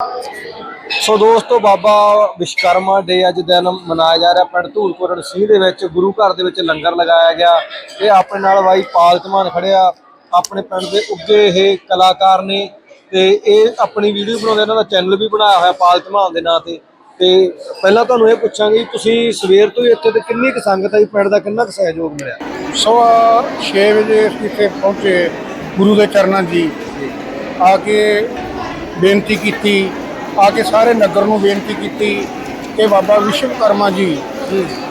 ਸੋ ਦੋਸਤੋ, ਬਾਬਾ ਵਿਸ਼ਕਰਮਾ ਡੇ ਅੱਜ ਦਿਨ ਮਨਾਇਆ ਜਾ ਰਿਹਾ। ਪਿੰਡ ਧੂਲਪੁਰ ਸਿੰਘ ਦੇ ਵਿੱਚ, ਗੁਰੂ ਘਰ ਦੇ ਵਿੱਚ ਲੰਗਰ ਲਗਾਇਆ ਗਿਆ। ਇਹ ਆਪਣੇ ਨਾਲ ਬਾਈ ਪਾਲ ਧਮਾਨ ਖੜਿਆ ਆਪਣੇ ਪਿੰਡ ਦੇ ਉੱਗੇ ਇਹ ਕਲਾਕਾਰ ਨੇ ਤੇ ਇਹ ਆਪਣੀ ਵੀਡੀਓ ਬਣਾਉਂਦੇ ਇਹਨਾਂ ਦਾ ਚੈਨਲ ਵੀ ਬਣਾਇਆ ਹੋਇਆ ਪਾਲਤਮਾਨ ਦੇ ਨਾਂ ਤੇ। ਤੇ ਪਹਿਲਾਂ ਤੁਹਾਨੂੰ ਇਹ ਪੁੱਛਾਂਗੇ ਤੁਸੀਂ ਸਵੇਰ ਤੋਂ ਹੀ ਇੱਥੇ ਤੇ ਕਿੰਨੀ ਕੁ ਸੰਗਤ ਹੈ ਪਿੰਡ ਦਾ ਕਿੰਨਾ ਕੁ ਸਹਿਯੋਗ ਮਿਲਿਆ? ਸਵਾ 6 ਵਜੇ ਇੱਥੇ ਪਹੁੰਚੇ ਗੁਰੂ ਦੇ ਚਰਨਾਂ ਜੀ। ਆ ਕੇ ਬੇਨਤੀ ਕੀਤੀ, ਆ ਕੇ ਸਾਰੇ ਨਗਰ ਨੂੰ ਬੇਨਤੀ ਕੀਤੀ ਕਿ ਬਾਬਾ ਵਿਸ਼ਵਕਰਮਾ ਜੀ,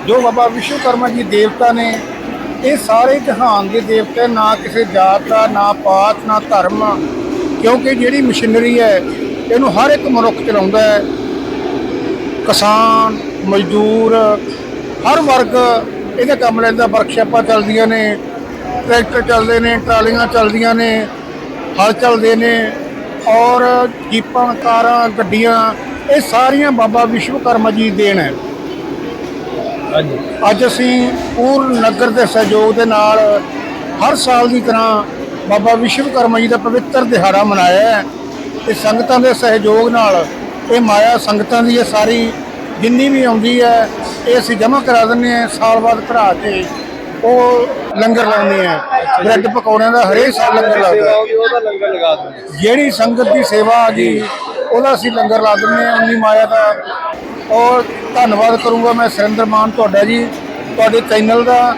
ਜੋ ਬਾਬਾ ਵਿਸ਼ਵਕਰਮਾ ਜੀ ਦੇਵਤਾ ਨੇ, ਇਹ ਸਾਰੇ ਜਹਾਨ ਦੇ ਦੇਵਤੇ ਨਾ ਕਿਸੇ ਜਾਤ ਦਾ, ਨਾ ਪਾਤ, ਨਾ ਧਰਮ, ਕਿਉਂਕਿ ਜਿਹੜੀ ਮਸ਼ੀਨਰੀ ਹੈ, ਇਹਨੂੰ ਹਰ ਇੱਕ ਮਨੁੱਖ ਚਲਾਉਂਦਾ ਹੈ। ਕਿਸਾਨ, ਮਜ਼ਦੂਰ, ਹਰ ਵਰਗ ਇਹਦੇ ਕੰਮ ਲੈਂਦਾ, ਵਰਕਸ਼ਾਪਾਂ ਚੱਲਦੀਆਂ ਨੇ, ਟਰੈਕਟਰ ਚੱਲਦੇ ਨੇ, ਟਰਾਲੀਆਂ ਚੱਲਦੀਆਂ ਨੇ, ਹਲ ਚੱਲਦੇ ਨੇ। ਔਰ ਜੀਪਾਂ ਕਾਰਾਂ ਗੱਡੀਆਂ ਇਹ ਸਾਰੀਆਂ ਬਾਬਾ ਵਿਸ਼ਵਕਰਮਾ ਜੀ ਦੇਣ ਹੈ। ਅੱਜ ਅਸੀਂ ਪੂਰਨ ਨਗਰ ਦੇ ਸਹਿਯੋਗ ਦੇ ਨਾਲ ਹਰ ਸਾਲ ਦੀ ਤਰ੍ਹਾਂ ਬਾਬਾ ਵਿਸ਼ਵਕਰਮਾ ਜੀ ਦਾ ਪਵਿੱਤਰ ਦਿਹਾੜਾ ਮਨਾਇਆ ਹੈ। ਤੇ ਸੰਗਤਾਂ ਦੇ ਸਹਿਯੋਗ ਨਾਲ ਇਹ ਮਾਇਆ ਸੰਗਤਾਂ ਦੀ ਇਹ ਸਾਰੀ ਜਿੰਨੀ ਵੀ ਆਉਂਦੀ ਹੈ ਇਹ ਅਸੀਂ ਜਮ੍ਹਾਂ ਕਰਾ ਦਿੰਦੇ ਹਾਂ ਸਾਲ ਬਾਅਦ ਭਰਾ ਕੇ। ਉਹ ਲੰਗਰ ਲਾਉਂਦੇ ਆ। ਬ੍ਰੈਡ ਪਕੌੜਿਆਂ ਦਾ ਹਰੇਕ ਸਾਲ ਲੰਗਰ ਲੱਗਦਾ। ਉਹਦਾ ਲੰਗਰ ਲਗਾ ਦਿੰਦੇ ਜਿਹੜੀ ਸੰਗਤ ਦੀ ਸੇਵਾ ਆ ਗਈ ਉਹਦਾ ਅਸੀਂ ਲੰਗਰ ਲਾ ਦਿੰਦੇ ਹਾਂ ਉਨੀ ਮਾਇਆ ਦਾ। ਔਰ ਧੰਨਵਾਦ ਕਰੂੰਗਾ ਮੈਂ ਸੁਰਿੰਦਰ ਮਾਨ ਤੁਹਾਡਾ ਜੀ ਤੁਹਾਡੇ ਚੈਨਲ ਦਾ।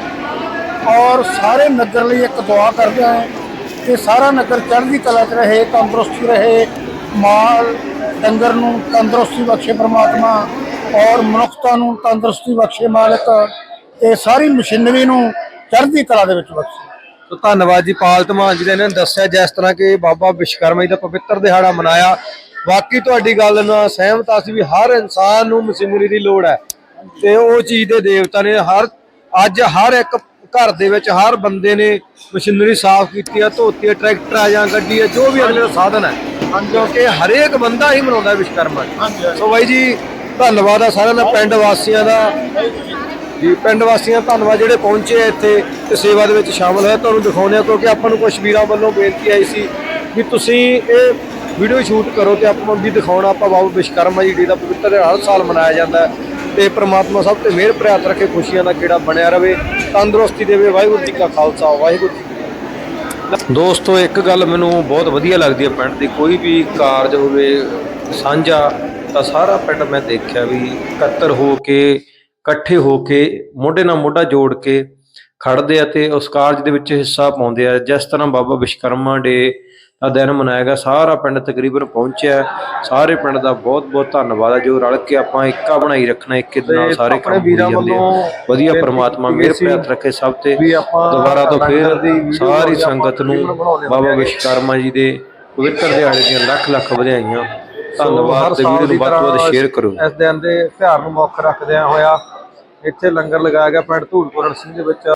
ਔਰ ਸਾਰੇ ਨਗਰ ਲਈ ਇੱਕ ਦੁਆ ਕਰਦਾ ਹਾਂ ਕਿ ਸਾਰਾ ਨਗਰ ਚੜ੍ਹਦੀ ਕਲਾ 'ਚ ਰਹੇ ਤੰਦਰੁਸਤ ਰਹੇ ਮਾਲ ਡੰਗਰ ਨੂੰ ਤੰਦਰੁਸਤੀ ਬਖਸ਼ੇ ਪ੍ਰਮਾਤਮਾ। ਔਰ ਮਨੁੱਖਤਾ ਨੂੰ ਤੰਦਰੁਸਤੀ ਬਖਸ਼ੇ ਮਾਲਕ। ਤੇ ਸਾਰੀ ਮਸ਼ੀਨਰੀ ਨੂੰ ਚੜ੍ਹਦੀ ਕਲਾ ਦੇ ਵਿੱਚ ਬਖਸ਼ੇ। ਸੋ ਧੰਨਵਾਦ ਜੀ ਪਾਲ ਧਮਾਨ ਜੀ ਨੇ ਇਹਨਾਂ ਨੇ ਦੱਸਿਆ ਜਿਸ ਤਰ੍ਹਾਂ ਕਿ ਬਾਬਾ ਵਿਸ਼ਵਕਰਮਾ ਜੀ ਦਾ ਪਵਿੱਤਰ ਦਿਹਾੜਾ ਮਨਾਇਆ। ਬਾਕੀ ਤੁਹਾਡੀ ਗੱਲ ਨਾਲ ਸਹਿਮਤ ਅਸੀਂ ਵੀ ਹਰ ਇਨਸਾਨ ਨੂੰ ਮਸ਼ੀਨਰੀ ਦੀ ਲੋੜ ਹੈ। ਤੇ ਉਹ ਚੀਜ਼ ਦੇ ਦੇਵਤਾ ਨੇ ਹਰ ਅੱਜ ਹਰ ਇੱਕ ਘਰ ਦੇ ਵਿੱਚ ਹਰ ਬੰਦੇ ਨੇ ਮਸ਼ੀਨਰੀ ਸਾਫ਼ ਕੀਤੀ ਹੈ ਧੋਤੀ ਹੈ ਟਰੈਕਟਰ ਆ ਜਾਂ ਗੱਡੀ ਹੈ ਜੋ ਵੀ ਅਗਲੇ ਦਾ ਸਾਧਨ ਹੈ। ਕਿਉਂਕਿ ਹਰੇਕ ਬੰਦਾ ਹੀ ਮਨਾਉਂਦਾ ਵਿਸ਼ਵਕਰਮਾ। ਸੋ ਬਾਈ ਜੀ ਧੰਨਵਾਦ ਆ ਸਾਰਿਆਂ ਦਾ ਪਿੰਡ ਵਾਸੀਆਂ ਦਾ। ਜੀ, ਪਿੰਡ ਵਾਸੀਆਂ ਧੰਨਵਾਦ ਜਿਹੜੇ ਪਹੁੰਚੇ ਇੱਥੇ ਤੇ ਸੇਵਾ ਦੇ ਵਿੱਚ ਸ਼ਾਮਲ ਹੋਏ। ਤੁਹਾਨੂੰ ਦਿਖਾਉਂਦੇ ਆ ਕਿਉਂਕਿ ਆਪਾਂ ਨੂੰ ਕੁਝ ਵੀਰਾਂ ਵੱਲੋਂ ਬੇਨਤੀ ਆਈ ਸੀ ਕਿ ਤੁਸੀਂ ਇਹ ਵੀਡੀਓ ਸ਼ੂਟ ਕਰੋ ਤੇ ਆਪਾਂ ਵੀ ਦਿਖਾਉਣਾ। ਆਪਾਂ ਬਾਬਾ ਵਿਸ਼ਕਰਮਾ ਜੀ ਡੀ ਦਾ ਪਵਿੱਤਰ ਹਰ ਸਾਲ ਮਨਾਇਆ ਜਾਂਦਾ ਹੈ ਤੇ ਪ੍ਰਮਾਤਮਾ ਸਭ ਤੇ ਮਿਹਰ ਪ੍ਰਿਆਤ ਰੱਖੇ, ਖੁਸ਼ੀਆਂ ਦਾ ਕਿਹੜਾ ਬਣਿਆ ਰਵੇ। ਤੰਦਰੁਸਤੀ ਦੇਵੇ। ਵਾਹਿਗੁਰੂ ਜੀ ਕਾ ਖਾਲਸਾ, ਵਾਹਿਗੁਰੂ ਜੀ ਦੋਸਤੋ, ਇੱਕ ਗੱਲ ਮੈਨੂੰ ਬਹੁਤ ਵਧੀਆ ਲੱਗਦੀ ਹੈ ਪਿੰਡ ਦੀ। ਕੋਈ ਵੀ ਕਾਰਜ ਹੋਵੇ, ਸਾਂਝਾ, ਤਾਂ ਸਾਰਾ ਪਿੰਡ ਮੈਂ ਦੇਖਿਆ ਵੀ ਇਕੱਤਰ ਹੋ ਕੇ ਇਕੱਠੇ ਹੋ ਕੇ ਮੋਢੇ ਨਾਲ ਮੋਢਾ ਜੋੜ ਕੇ ਖੜਦੇ ਆ ਤੇ ਉਸ ਕਾਰਜ ਦੇ ਵਿੱਚ ਹਿੱਸਾ ਪਾਉਂਦੇ ਆ। ਜਿਸ ਤਰ੍ਹਾਂ ਬਾਬਾ ਵਿਸ਼ਕਰਮਾ ਡੇ ਦਾ ਦਿਨ ਮਨਾਇਆ ਗਿਆ ਸਾਰਾ ਪਿੰਡ ਤਕਰੀਬਨ ਪਹੁੰਚਿਆ। ਸਾਰੇ ਪਿੰਡ ਦਾ ਬਹੁਤ ਬਹੁਤ ਧੰਨਵਾਦ ਹੈ ਜੋ ਰਲ ਕੇ ਆਪਾਂ ਇੱਕਾ ਬਣਾਈ ਰੱਖਣਾ ਇੱਕੇ ਦੇ ਨਾਲ ਸਾਰੇ ਕੰਮ ਹੋਈ ਜਾਂਦੇ ਆ। ਵਧੀਆ ਪ੍ਰਮਾਤਮਾ ਮਿਹਰ ਹੱਥ ਰੱਖੇ ਸਭ ਤੇ। ਦੁਬਾਰਾ ਤੋਂ ਫਿਰ ਸਾਰੀ ਸੰਗਤ ਨੂੰ ਬਾਬਾ ਵਿਸ਼ਕਰਮਾ ਜੀ ਦੇ ਪਵਿੱਤਰ ਦਿਹਾੜੇ ਦੀਆਂ ਲੱਖ ਲੱਖ ਵਧਾਈਆਂ। ਧੰਨਵਾਦ ਤੇ ਵੀਡੀਓ ਨੂੰ ਵੱਧ ਤੋਂ ਵੱਧ ਸ਼ੇਅਰ ਕਰੋ। ਇਸ ਦਿਨ ਦੇ ਤਿਉਹਾਰ ਨੂੰ ਮੁੱਖ ਰੱਖਦਿਆਂ ਹੋਇਆ ਇੱਥੇ ਲੰਗਰ ਲਗਾਇਆ ਗਿਆ ਪਿੰਡ ਧੂਲਪੁਰਨ ਸਿੰਘ ਦੇ ਵਿੱਚ।